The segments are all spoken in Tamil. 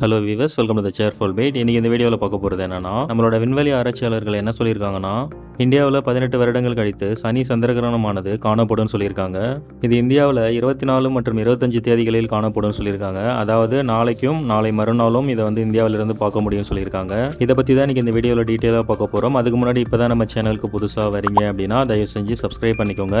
Hello viewers welcome to the cheerful pad இன்றைக்கி இந்த வீடியோவில் பார்க்க போகிறது என்னன்னா நம்மளோட விண்வெளி ஆராய்ச்சியாளர்கள் என்ன சொல்லியிருக்காங்கன்னா இந்தியாவில் பதினெட்டு வருடங்கள் கழித்து சனி சந்திரகிரகணமானது காணப்படும் சொல்லியிருக்காங்க. இது இந்தியாவில் இருபத்தி நாலு மற்றும் இருபத்தஞ்சு தேதிகளில் காணப்படும் சொல்லியிருக்காங்க. அதாவது நாளைக்கும் நாளை மறுநாளும் இதை வந்து இந்தியாவிலிருந்து பார்க்க முடியும்னு சொல்லியிருக்காங்க. இதை பற்றி தான் இன்றைக்கி இந்த வீடியோவில் டீட்டெயிலாக பார்க்க போகிறோம் அதுக்கு முன்னாடி இப்போ தான் நம்ம சேனலுக்கு புதுசாக வரீங்க அப்படின்னா தயவு செஞ்சு சப்ஸ்கிரைப் பண்ணிக்கோங்க.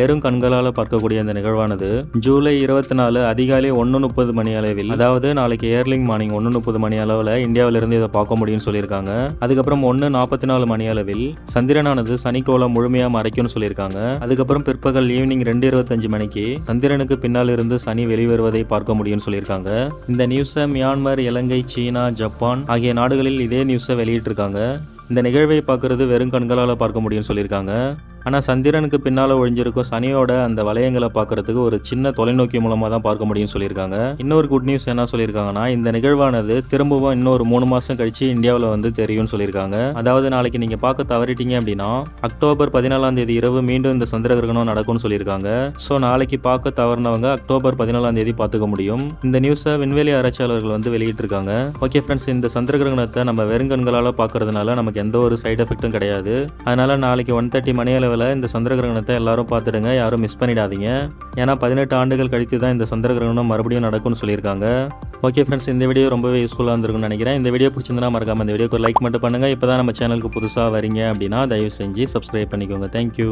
வெறும் கண்களால் பார்க்கக்கூடிய இந்த நிகழ்வானது ஜூலை இருபத்தி நாலு அதிகாலை ஒன்று முப்பது மணி அளவில் அதாவது நாளைக்கு ஏர்லிங் மார்னிங் ஒன்று முப்பது மணி அளவில் இந்தியாவிலிருந்து இதை பார்க்க முடியும்னு சொல்லியிருக்காங்க. அதுக்கப்புறம் ஒன்று நாற்பத்தி நாலு மணி அளவில் சந்திரனானது சனிக்கோளம் முழுமையாக மறைக்கும்னு சொல்லியிருக்காங்க. அதுக்கப்புறம் பிற்பகல் ஈவினிங் ரெண்டு இருபத்தஞ்சு மணிக்கு சந்திரனுக்கு பின்னால் இருந்து சனி வெளிவருவதை பார்க்க முடியும்னு சொல்லியிருக்காங்க. இந்த நியூஸை மியான்மர் இலங்கை சீனா ஜப்பான் ஆகிய நாடுகளில் இதே நியூஸை வெளியிட்டிருக்காங்க. இந்த நிகழ்வை பார்க்கறது வெறும் கண்களால் பார்க்க முடியும்னு சொல்லியிருக்காங்க. ஆனால் சந்திரனுக்கு பின்னால் ஒழிஞ்சிருக்கும் சனியோட அந்த வளையங்களை பார்க்கறதுக்கு ஒரு சின்ன தொலைநோக்கி மூலமாக தான் பார்க்க முடியும்னு சொல்லியிருக்காங்க. இன்னொரு குட் நியூஸ் என்ன சொல்லியிருக்காங்கன்னா இந்த நிகழ்வானது திரும்பவும் இன்னொரு மூணு மாதம் கழிச்சு இந்தியாவில் வந்து தெரியும்னு சொல்லியிருக்காங்க. அதாவது நாளைக்கு நீங்கள் பார்க்க தவறிட்டீங்க அப்படின்னா அக்டோபர் பதினாலாம் தேதி இரவு மீண்டும் இந்த சந்திர கிரகணம் நடக்கும்னு சொல்லியிருக்காங்க. ஸோ நாளைக்கு பார்க்க தவறினவங்க அக்டோபர் பதினாலாம் தேதி பார்த்துக்க முடியும். இந்த நியூஸை விண்வெளி ஆராய்ச்சியாளர்கள் வந்து வெளியிட்டிருக்காங்க. ஓகே ஃப்ரெண்ட்ஸ் இந்த சந்திர கிரகணத்தை நம்ம வெறுங்கண்களால் பார்க்கறதுனால நமக்கு எந்த ஒரு சைடு எஃபெக்ட்டும் கிடையாது. அதனால நாளைக்கு ஒன் தேர்ட்டி மணி அளவில் இந்த சந்திர கிரகணத்தை எல்லாரும் பார்த்துடுங்க. யாரும் மிஸ் பண்ணிடாதீங்க. ஏன்னா பதினெட்டு ஆண்டுகள் கழித்து தான் இந்த சந்திர கிரகணம் மறுபடியும் நடக்கும்னு சொல்லியிருக்காங்க. ஓகே ஃப்ரெண்ட்ஸ் இந்த வீடியோ ரொம்பவே யூஸ்ஃபுல்லாக இருந்திருக்கும்னு நினைக்கிறேன். இந்த வீடியோ பிடிச்சிருந்தா மறக்காம இந்த வீடியோக்கு லைக் மட்டும் பண்ணுங்கள் இப்போ தான் நம்ம சேனலுக்கு புதுசாக வரீங்க அப்படின்னா தயவு செஞ்சு சப்ஸ்கிரைப் பண்ணிக்கோங்க. தேங்க்யூ